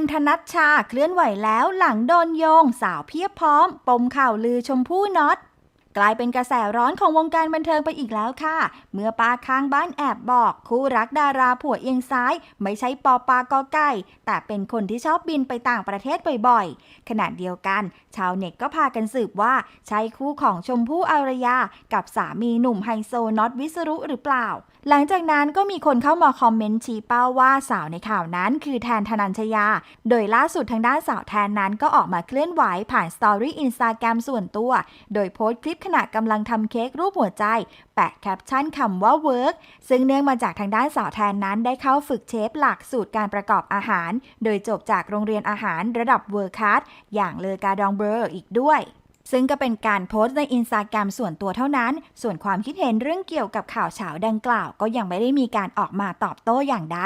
นธนัชชาเคลื่อนไหวแล้วหลังโดนโยง สาวเพียบพร้อม ปมข่าวลือชมพู่น็อต กลายเป็นกระแสร้อนของวงการบันเทิงไปอีกแล้วค่ะ เมื่อป้าข้างบ้านแอบบอก คู่รักดาราผัวเอียงซ้าย ไม่ใช่ปอปากอไก่ แต่เป็นคนที่ชอบบินไปต่างประเทศบ่อยๆ ขณะเดียวกัน ชาวเน็ตก็พากันสืบว่า ใช่คู่ของชมพู่อารยา กับสามีหนุ่มไฮโซน็อตวิสรุหรือเปล่า หลังจากนั้นก็มีคนเข้ามาคอมเมนต์ชี้เป้าว่าสาวในข่าวนั้น คือแทนธนัญชยา โดยล่าสุดทางด้านสาวแทนนั้นก็ออกมาเคลื่อนไหวผ่านสตอรี่อินสตาแกรมส่วนตัว โดยโพสต์คลิปขณะกำลังทำเค้กรูปหัวใจ แปะแคปชั่นคำว่า work ซึ่งเนื่องมาจากทางด้านสาวแทนนั้นได้เข้าฝึกเชฟหลักสูตรการประกอบอาหาร โดยจบจากโรงเรียนอาหารระดับเวอร์คัสอย่างเลอกาดองเบอร์อีกด้วยซึ่งก็เป็นการโพสต์ในอินสตาแกรมส่วนตัวเท่านั้น ส่วนความคิดเห็นเรื่องเกี่ยวกับข่าวเฉาดังกล่าว ก็ยังไม่ได้มีการออกมาตอบโต้อย่างใด